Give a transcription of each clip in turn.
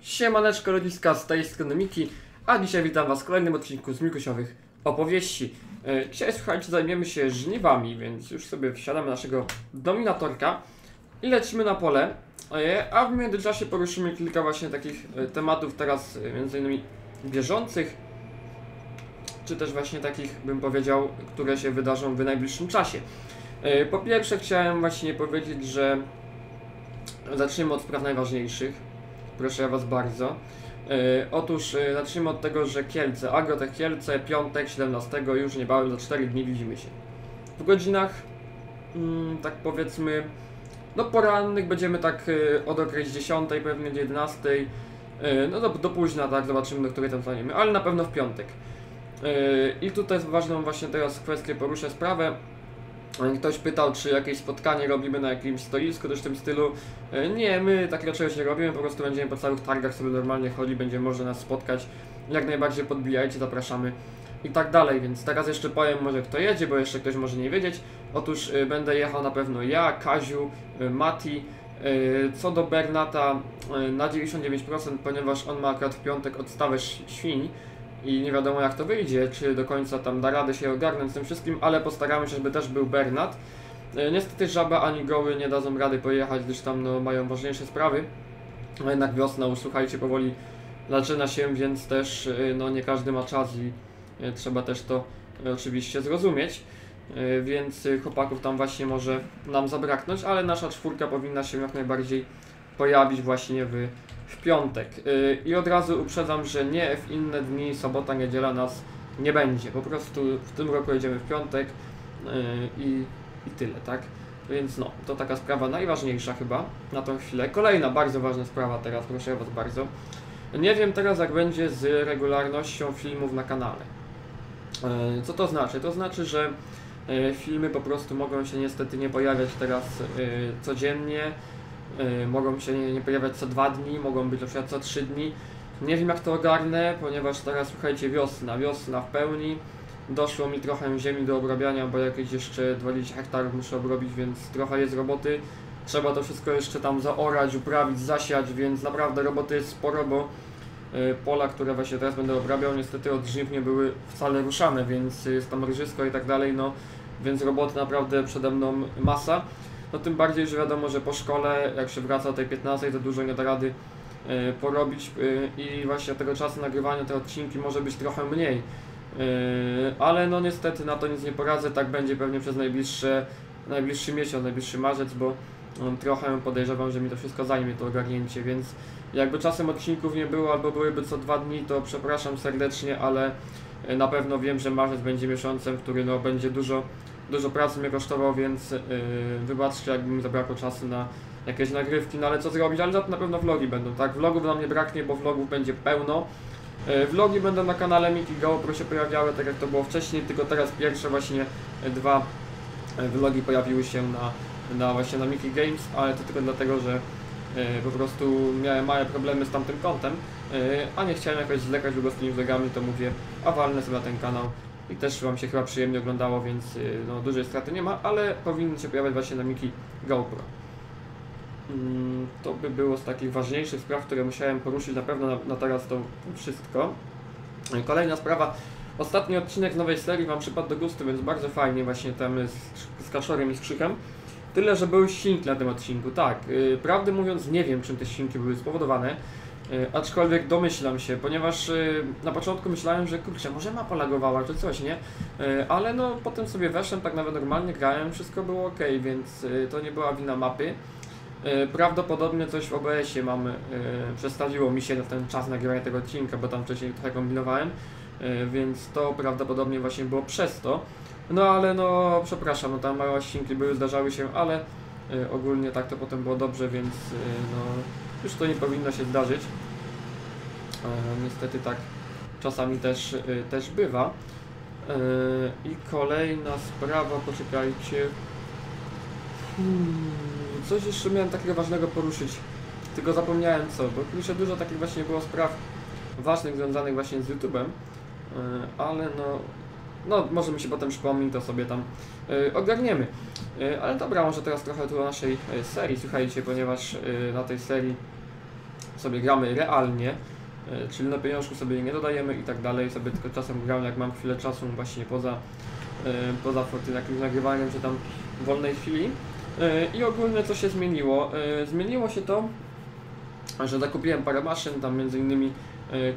Siemaneczko rodziska z tej strony Miki, a dzisiaj witam was w kolejnym odcinku z Mikusiowych opowieści. E, Dzisiaj słuchajcie, zajmiemy się żniwami, więc już sobie wsiadamy naszego dominatorka i lecimy na pole, E, a w międzyczasie poruszymy kilka właśnie takich e, tematów teraz między innymi bieżących, czy też właśnie takich bym powiedział, które się wydarzą w najbliższym czasie. Po pierwsze chciałem właśnie powiedzieć, że zaczniemy od spraw najważniejszych. Proszę Was bardzo. E, otóż e, zacznijmy od tego, że Kielce, Agrotech Kielce, piątek 17, już niebawem za 4 dni widzimy się. W godzinach, mm, tak powiedzmy, no porannych będziemy tak e, od okres 10, pewnie do 11, e, no do, do późna, tak, zobaczymy do której tam staniemy, ale na pewno w piątek. I tutaj ważną właśnie teraz kwestię poruszę sprawę. E, Ktoś pytał, czy jakieś spotkanie robimy na jakimś stoisku, też w tym stylu. E, Nie, my takiego czegoś nie robimy, po prostu będziemy po całych targach sobie normalnie chodzić, będzie można nas spotkać. Jak najbardziej podbijajcie, zapraszamy i tak dalej, więc teraz jeszcze powiem może kto jedzie, bo jeszcze ktoś może nie wiedzieć. Otóż y, będę jechał na pewno ja, Kaziu, y, Mati. Co do Bernata na 99%, ponieważ on ma akurat w piątek odstawę świń i nie wiadomo jak to wyjdzie, czy do końca tam da radę się ogarnąć z tym wszystkim, ale postaramy się, żeby też był Bernat. Y, Niestety żaba ani goły nie dadzą rady pojechać, gdyż tam no, mają ważniejsze sprawy. A jednak wiosna już słuchajcie powoli zaczyna się, więc też y, no, nie każdy ma czas i y, trzeba też to oczywiście zrozumieć. Więc chłopaków tam właśnie może nam zabraknąć, ale nasza czwórka powinna się jak najbardziej pojawić właśnie w, w piątek. Y, I od razu uprzedzam, że nie w inne dni, sobota, niedziela nas nie będzie. Po prostu w tym roku jedziemy w piątek y, i, i tyle, tak? Więc no, to taka sprawa najważniejsza chyba na tą chwilę. Kolejna bardzo ważna sprawa teraz, proszę Was bardzo. Nie wiem teraz jak będzie z regularnością filmów na kanale. E, Co to znaczy? To znaczy, że filmy po prostu mogą się niestety nie pojawiać teraz codziennie, mogą się nie pojawiać co dwa dni, mogą być na przykład co trzy dni. Nie wiem jak to ogarnę, ponieważ teraz słuchajcie wiosna, wiosna w pełni. Doszło mi trochę ziemi do obrabiania, bo jakieś jeszcze 20 hektarów muszę obrobić, więc trochę jest roboty. Trzeba to wszystko jeszcze tam zaorać, uprawić, zasiać, więc naprawdę roboty jest sporo, bo y, pola, które właśnie teraz będę obrabiał, niestety od żniw nie były wcale ruszane, więc jest tam rżysko i tak dalej, no więc roboty naprawdę przede mną masa. No tym bardziej, że wiadomo, że po szkole, jak się wraca o tej 15, to dużo nie da rady y, porobić y, i właśnie tego czasu nagrywania te odcinki może być trochę mniej. Yy, ale no niestety na to nic nie poradzę, tak będzie pewnie przez najbliższe, najbliższy miesiąc, najbliższy marzec, bo um, trochę podejrzewam, że mi to wszystko zajmie to ogarnięcie, więc jakby czasem odcinków nie było albo byłyby co dwa dni, to przepraszam serdecznie, ale na pewno wiem, że marzec będzie miesiącem, który no będzie dużo, dużo pracy mnie kosztował, więc yy, wybaczcie, jakby mi zabrakło czasu na jakieś nagrywki, no ale co zrobić, ale za to na pewno vlogi będą, tak? Vlogów nam nie braknie, bo vlogów będzie pełno. E, Vlogi będą na kanale Miki GoPro się pojawiały, tak jak to było wcześniej, tylko teraz pierwsze właśnie e, dwa e, vlogi pojawiły się na, na właśnie na Miki Games, ale to tylko dlatego, że e, po prostu miałem małe problemy z tamtym kątem, a nie chciałem jakoś zlekać długo z tymi vlogami, to mówię, a walnę sobie na ten kanał i też Wam się chyba przyjemnie oglądało, więc e, no, dużej straty nie ma, ale powinny się pojawiać właśnie na Miki GoPro. Mm, To by było z takich ważniejszych spraw, które musiałem poruszyć na pewno na, na teraz to wszystko. Kolejna sprawa. Ostatni odcinek nowej serii Wam przypadł do gustu, więc bardzo fajnie właśnie tam z, z kaczorem i z. Tyle, że były ścinki na tym odcinku. Tak, yy, prawdę mówiąc nie wiem czym te ścinki były spowodowane. Yy, aczkolwiek domyślam się, ponieważ yy, na początku myślałem, że kurczę, może mapa lagowała czy coś, nie? Yy, ale no potem sobie weszłem, tak nawet normalnie grałem, wszystko było ok, więc to nie była wina mapy. Prawdopodobnie coś w OBS-ie mam, przestawiło mi się na ten czas nagrywania tego odcinka, bo tam wcześniej trochę kombinowałem, więc to prawdopodobnie właśnie było przez to. No ale no, przepraszam, no tam małe odcinki były, zdarzały się, ale ogólnie tak to potem było dobrze, więc no, już to nie powinno się zdarzyć. E, Niestety tak czasami też, e, też bywa. E, I kolejna sprawa, poczekajcie. Hmm, coś jeszcze miałem takiego ważnego poruszyć, tylko zapomniałem co, bo kurczę dużo takich właśnie było spraw ważnych związanych właśnie z YouTube'em, ale no, no może mi się potem przypomni, to sobie tam yy, ogarniemy. Yy, ale dobra, może teraz trochę tu o naszej yy, serii, słuchajcie, ponieważ yy, na tej serii sobie gramy realnie, e, czyli na pieniążku sobie nie dodajemy i tak dalej, sobie tylko czasem gramy jak mam chwilę czasu właśnie poza, e, poza jakimś nagrywaniem czy tam wolnej chwili. I ogólnie co się zmieniło? Zmieniło się to, że zakupiłem parę maszyn, tam między innymi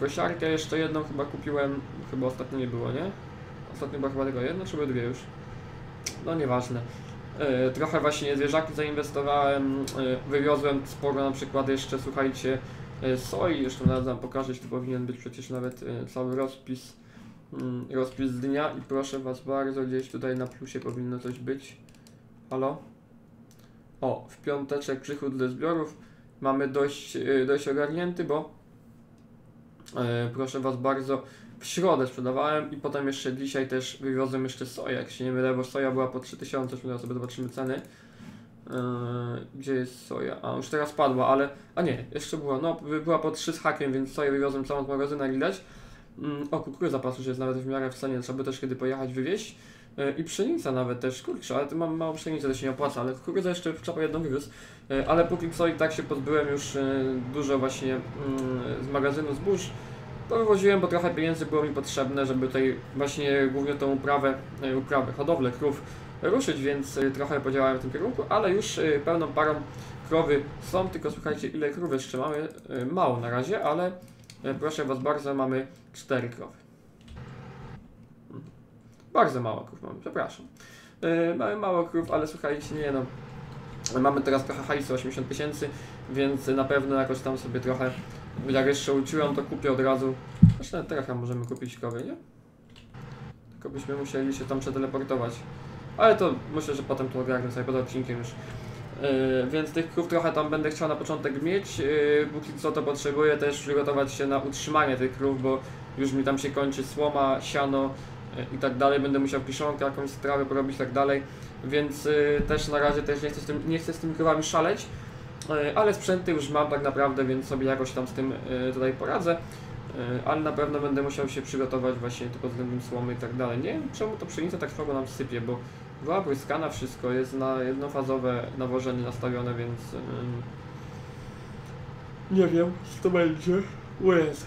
kosiarkę, jeszcze jedną chyba kupiłem, chyba ostatnio nie było, nie? Ostatnio była chyba tylko jedna, czy były dwie już? No nieważne. E, Trochę właśnie zwierzaki zainwestowałem, e, wywiozłem sporo na przykład jeszcze, słuchajcie, e, soi, jeszcze nawet wam pokażę, tu powinien być przecież nawet cały rozpis, mm, rozpis dnia i proszę was bardzo, gdzieś tutaj na plusie powinno coś być. Halo? O, w piąteczek przychód ze zbiorów mamy dość, dość ogarnięty, bo proszę was bardzo, w środę sprzedawałem i potem jeszcze dzisiaj też wywiozłem jeszcze soję, jak się nie mylę, bo soja była po 3000, już teraz sobie zobaczymy ceny. Yy, gdzie jest soja? A, już teraz padła, ale... A nie, jeszcze była, no by- była po 3 z hakiem, więc soję wywiozłem całą z magazynu, jak widać. Mm, o, kukurydza patrzę, że jest nawet w miarę w cenie, trzeba by też kiedy pojechać wywieźć. Yy, I pszenica nawet też, kurczę, ale tu mam mało pszenicy, to się nie opłaca, ale kukurydza jeszcze wczoraj jedną wywiózł. Yy, Ale póki co i tak się pozbyłem już yy, dużo właśnie mm, z magazynu zbóż. To wywoziłem, bo trochę pieniędzy było mi potrzebne, żeby tutaj właśnie głównie tą uprawę, e, uprawę, hodowlę krów ruszyć, więc e, trochę podziałałem w tym kierunku, ale już e, pełną parą krowy są, tylko słuchajcie ile krów jeszcze mamy, E, mało na razie, ale e, proszę Was bardzo, mamy cztery krowy. Bardzo mało krów mamy, przepraszam. E, Mamy mało krów, ale słuchajcie, nie no, mamy teraz trochę hajsu, 80 tysięcy, więc na pewno jakoś tam sobie trochę jak jeszcze uczyłem, to kupię od razu. Zresztą teraz chyba możemy kupić krowy, nie? Tylko byśmy musieli się tam przeteleportować. Ale to myślę, że potem to ogarnę sobie pod odcinkiem już. Yy, więc tych krów trochę tam będę chciał na początek mieć. Yy, póki co to potrzebuję też przygotować się na utrzymanie tych krów, bo już mi tam się kończy słoma, siano yy, i tak dalej. Będę musiał kiszonkę, jakąś strawę porobić i tak dalej. Więc yy, też na razie też nie chcę z, tym, nie chcę z tymi krowami szaleć. E, ale sprzęty już mam tak naprawdę, więc sobie jakoś tam z tym e, tutaj poradzę. Ale na pewno będę musiał się przygotować właśnie pod względem słomy i tak dalej. Nie wiem czemu to pszenica tak słabo nam sypie, bo była błyskana wszystko, jest na jednofazowe nawożenie nastawione, więc nie wiem co to będzie. Łez.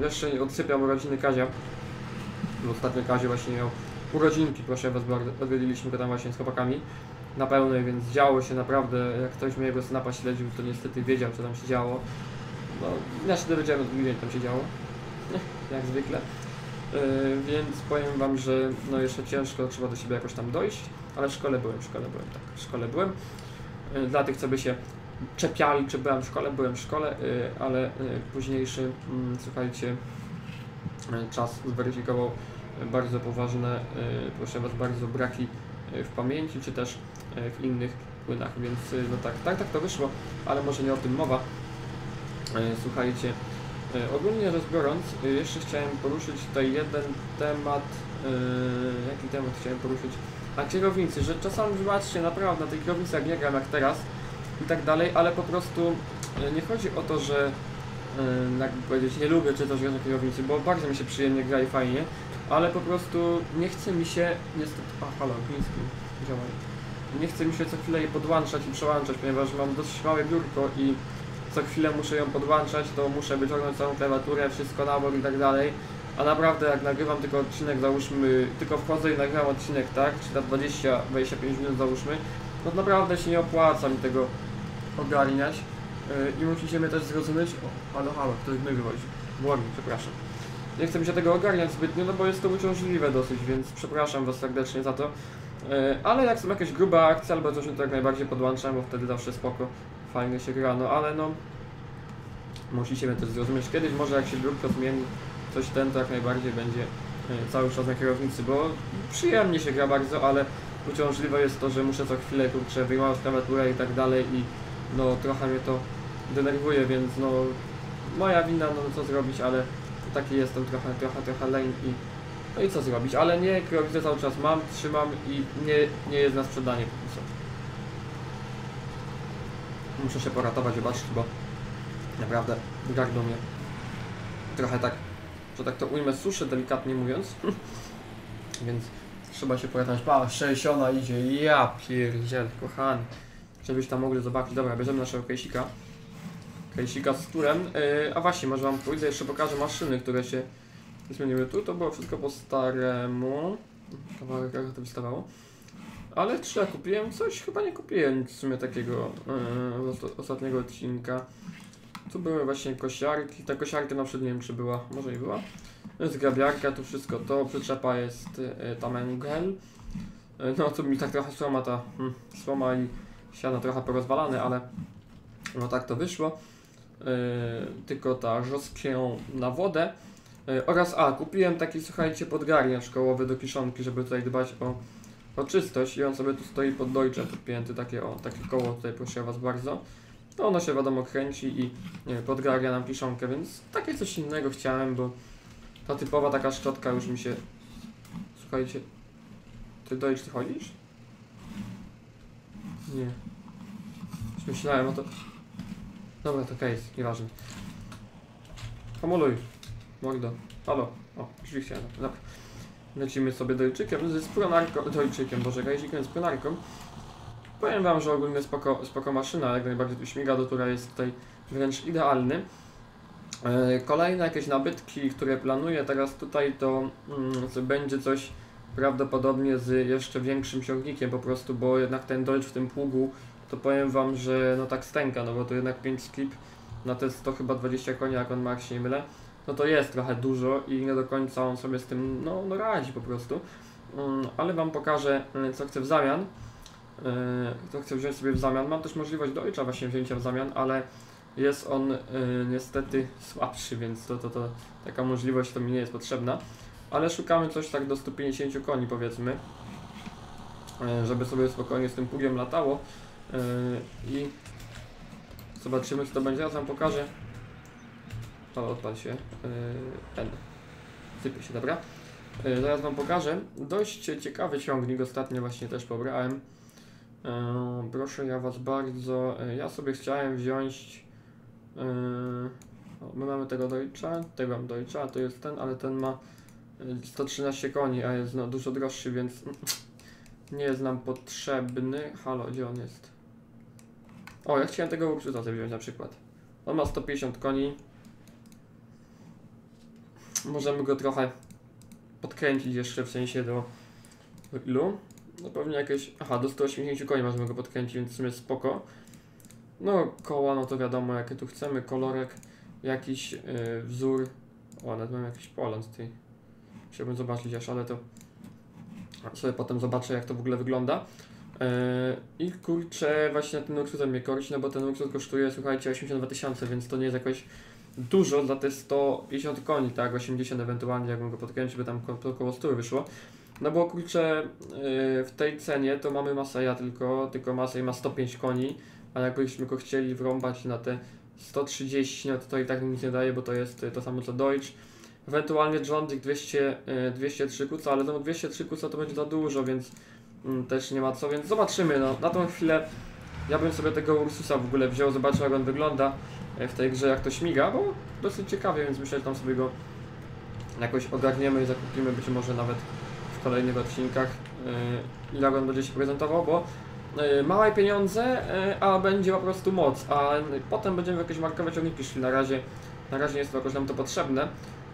Jeszcze odsypiam urodziny Kazia. Bo Ostatnio Kazie właśnie miał urodzinki, proszę was bardzo, odwiedziliśmy go tam właśnie z chłopakami na pełnej, więc działo się naprawdę, jak ktoś mojego snapa śledził, to niestety wiedział, co tam się działo. No, ja się dowiedziałem, od drugiej tam się działo, jak zwykle. Yy, więc powiem wam, że no jeszcze ciężko, trzeba do siebie jakoś tam dojść, ale w szkole byłem, w szkole byłem, tak, w szkole byłem. Yy, dla tych, co by się czepiali, czy byłem w szkole, byłem w szkole, yy, ale późniejszy, mm, słuchajcie, czas zweryfikował bardzo poważne, yy, proszę was, bardzo braki yy, w pamięci, czy też e, w innych płynach, więc y, no tak, tak, tak to wyszło, ale może nie o tym mowa. Słuchajcie, ogólnie rzecz biorąc, y, jeszcze chciałem poruszyć tutaj jeden temat, jaki temat chciałem poruszyć? A kierownicy, że czasami wybaczcie, naprawdę na tej kierownicy jak nie gram jak teraz i tak dalej, ale po prostu nie chodzi o to, że jakby powiedzieć, nie lubię czy też grać na kierownicy, bo bardzo mi się przyjemnie gra i fajnie, ale po prostu nie chce mi się, niestety, a halo, Gliński, działaj. Nie chce mi się co chwilę jej podłączać i przełączać, ponieważ mam dosyć małe biurko i co chwilę muszę ją podłączać, to muszę wyciągnąć całą klawiaturę, wszystko nabor i tak dalej. A naprawdę jak nagrywam tylko odcinek, załóżmy, tylko wchodzę i nagrywam odcinek, tak, czy na 20-25 minut załóżmy, no to naprawdę się nie opłaca mi tego ogarniać. Yy, I musicie mnie też zrozumieć, o, halo, halo, ktoś mnie wywozi. Błagam, przepraszam. Nie chcę mi się tego ogarniać zbytnio, no bo jest to uciążliwe dosyć, więc przepraszam Was serdecznie za to. E, Ale jak są jakieś grube akcje albo coś, no to jak najbardziej podłączam, bo wtedy zawsze spoko, fajnie się gra, no ale no musicie mnie też zrozumieć. Kiedyś może jak się biurko zmieni, coś ten, to jak najbardziej będzie e, cały czas na kierownicy, bo przyjemnie się gra bardzo, ale uciążliwe jest to, że muszę co chwilę kurczę wyjmować klawiaturę i tak dalej i no trochę mnie to denerwuje, więc no moja wina, no co zrobić, ale taki jestem trochę, trochę, trochę leń i no i co zrobić, ale nie, kierownicę cały czas mam, trzymam i nie, nie jest na sprzedanie póki co. Muszę się poratować, zobaczyć, bo naprawdę gardło mnie trochę tak, że tak to ujmę, suszy, delikatnie mówiąc. Więc trzeba się poratować. Pa, 60 idzie, ja pierdziel, kochany. Żebyś tam mogli zobaczyć. Dobra, bierzemy naszego kejsika. Hejsika z turem. Yy, a właśnie, może wam pójdę, jeszcze pokażę maszyny, które się zmieniły tu. To było wszystko po staremu. Kawałek jak to wystawało. Ale czy ja kupiłem coś? Chyba nie kupiłem w sumie takiego yy, ostatniego odcinka. Tu były właśnie kosiarki. Ta kosiarka na przykład nie wiem czy była, może i była. Jest grabiarka, tu wszystko to, przyczepa jest yy, tam Engel. Yy, no tu mi tak trochę słoma ta hmm, słoma i siano trochę porozwalane, ale no tak to wyszło. Yy, tylko ta żoskę na wodę. Yy, oraz a, kupiłem taki słuchajcie podgarniacz kołowy do kiszonki, żeby tutaj dbać o, o czystość i on sobie tu stoi pod dojczem podpięty, takie o, takie koło tutaj proszę was bardzo. No ono się wiadomo kręci i nie, podgarnia nam kiszonkę, więc takie coś innego chciałem, bo ta typowa taka szczotka już mi się... Słuchajcie, ty dojcz, ty chodzisz? Nie. Już myślałem o to... Dobra, to case, nieważne. Hamuluj. Mordo. Halo. O, drzwi chciałem. Dobra. Lecimy sobie dojczykiem ze spronarką, dojczykiem, boże, gajzikiem z. Powiem wam, że ogólnie spoko, spoko maszyna, jak najbardziej tu śmiga, do która jest tutaj wręcz idealny. E, Kolejne jakieś nabytki, które planuję teraz tutaj, to mm, będzie coś prawdopodobnie z jeszcze większym ciągnikiem po prostu, bo jednak ten Dodge w tym pługu, to powiem wam, że no tak stęka, no bo to jednak 5 skip na te 100 chyba 20 koni, jak on ma, jak się nie mylę, no to jest trochę dużo i nie do końca on sobie z tym, no, no radzi po prostu. Mm, Ale wam pokażę, y, co chcę w zamian. Y, Co chcę wziąć sobie w zamian. Mam też możliwość Deutscha właśnie wzięcia w zamian, ale jest on y, niestety słabszy, więc to, to, to taka możliwość to mi nie jest potrzebna. Ale szukamy coś tak do 150 koni powiedzmy, y, żeby sobie spokojnie z tym pługiem latało i zobaczymy co to będzie. Ja wam pokażę. To odpal się. y, Ten. Sypie się, dobra. Y, Zaraz wam pokażę. Dość ciekawy ciągnik, ostatnio właśnie też pobrałem. Proszę ja was bardzo. Ja sobie chciałem wziąć. o, my mamy tego Deutscha, tego mam Deutscha, to jest ten, ale ten ma e, 113 koni, a jest no, dużo droższy, więc nie jest nam potrzebny. Halo, gdzie on jest? O, ja chciałem tego Ursusa sobie wziąć na przykład. On ma 150 koni. Możemy go trochę podkręcić jeszcze w sensie do ilu? No pewnie jakieś. Aha, do 180 koni możemy go podkręcić, więc w sumie spoko. No, koła, no to wiadomo, jakie tu chcemy. Kolorek, jakiś yy, wzór. O, nawet mam jakiś Poland tutaj. Chciałbym zobaczyć aż, ale to sobie potem zobaczę, jak to w ogóle wygląda. Yy, I kurczę, właśnie ten Ursus mnie korci, no bo ten Ursus kosztuje, słuchajcie, 82 tysiące, więc to nie jest jakoś dużo za te 150 koni, tak? 80 ewentualnie, jakbym go podkręcił, by tam ko- około 100 wyszło. No bo kurczę, yy, w tej cenie to mamy Maseja tylko, tylko Masej ma 105 koni, a jakbyśmy go chcieli wrąbać na te 130, no to to i tak nic nie daje, bo to jest y, to samo co Deutsch. Ewentualnie John Dick 200, y, 203 kuca, ale no 203 kuca to będzie za dużo, więc też nie ma co, więc zobaczymy, no na tą chwilę ja bym sobie tego Ursusa w ogóle wziął, zobaczył jak on wygląda y, w tej grze, jak to śmiga, bo dosyć ciekawie, więc myślę, że tam sobie go jakoś ogarniemy i zakupimy, być może nawet w kolejnych odcinkach jak on będzie się prezentował, bo yy, małe pieniądze, a będzie po prostu moc, a potem będziemy jakieś markowe ciągniki szli, na razie, na razie jest to jakoś nam to potrzebne.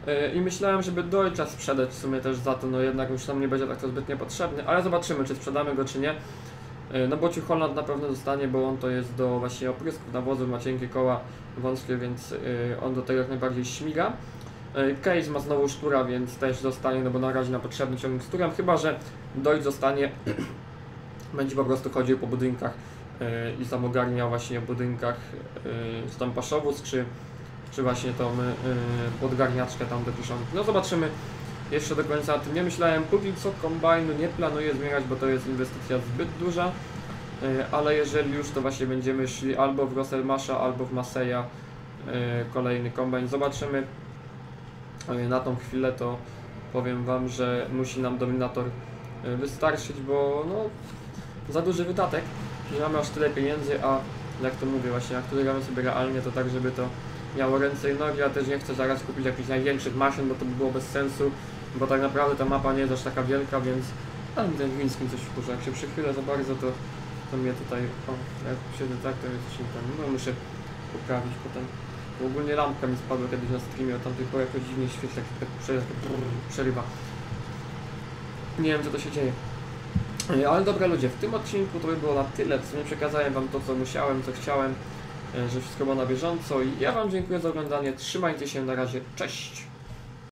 Yy, I myślałem, żeby Deutscha sprzedać w sumie też za to, no jednak już nam nie będzie tak to zbytnio potrzebny, ale zobaczymy, czy sprzedamy go, czy nie. Yy, No bo Holland na pewno zostanie, bo on to jest do właśnie oprysków nawozu, ma cienkie koła wąskie, więc yy, on do tego jak najbardziej śmiga. Case ma znowu sztura, więc też zostanie, no bo na razie na potrzebny ciągnik z chyba że Deutsch zostanie, będzie po prostu chodził po budynkach i tam ogarniał właśnie o budynkach, czy tam paszowóz, czy, czy właśnie tą yy, podgarniaczkę tam do. No zobaczymy jeszcze do końca o tym nie myślałem. Póki co kombajnu nie planuję zmieniać, bo to jest inwestycja zbyt duża. Yy, Ale jeżeli już, to właśnie będziemy szli albo w Rosselmasza, albo w Maseja yy, kolejny kombajn. Zobaczymy. Na tą chwilę to powiem Wam, że musi nam dominator wystarczyć, bo no, za duży wydatek. Nie mamy aż tyle pieniędzy, a jak to mówię właśnie, jak gramy sobie realnie, to tak, żeby to miało ręce i nogi. Ja też nie chcę zaraz kupić jakichś największych maszyn, bo to by było bez sensu, bo tak naprawdę ta mapa nie jest aż taka wielka, więc ale mi ten Wiński coś wkurza. Jak się przychylę za bardzo, to, to mnie tutaj, o, jak siedzę tak, to jest coś tam, no muszę poprawić potem. Bo ogólnie lampka mi spadła kiedyś na streamie, od tamtej pory jakoś dziwnie świeci, tak, tak przerywa. Nie wiem co to się dzieje. E, Ale dobra ludzie, w tym odcinku to by było na tyle. W sumie przekazałem wam to co musiałem, co chciałem, że wszystko było na bieżąco i ja wam dziękuję za oglądanie. Trzymajcie się, na razie, cześć!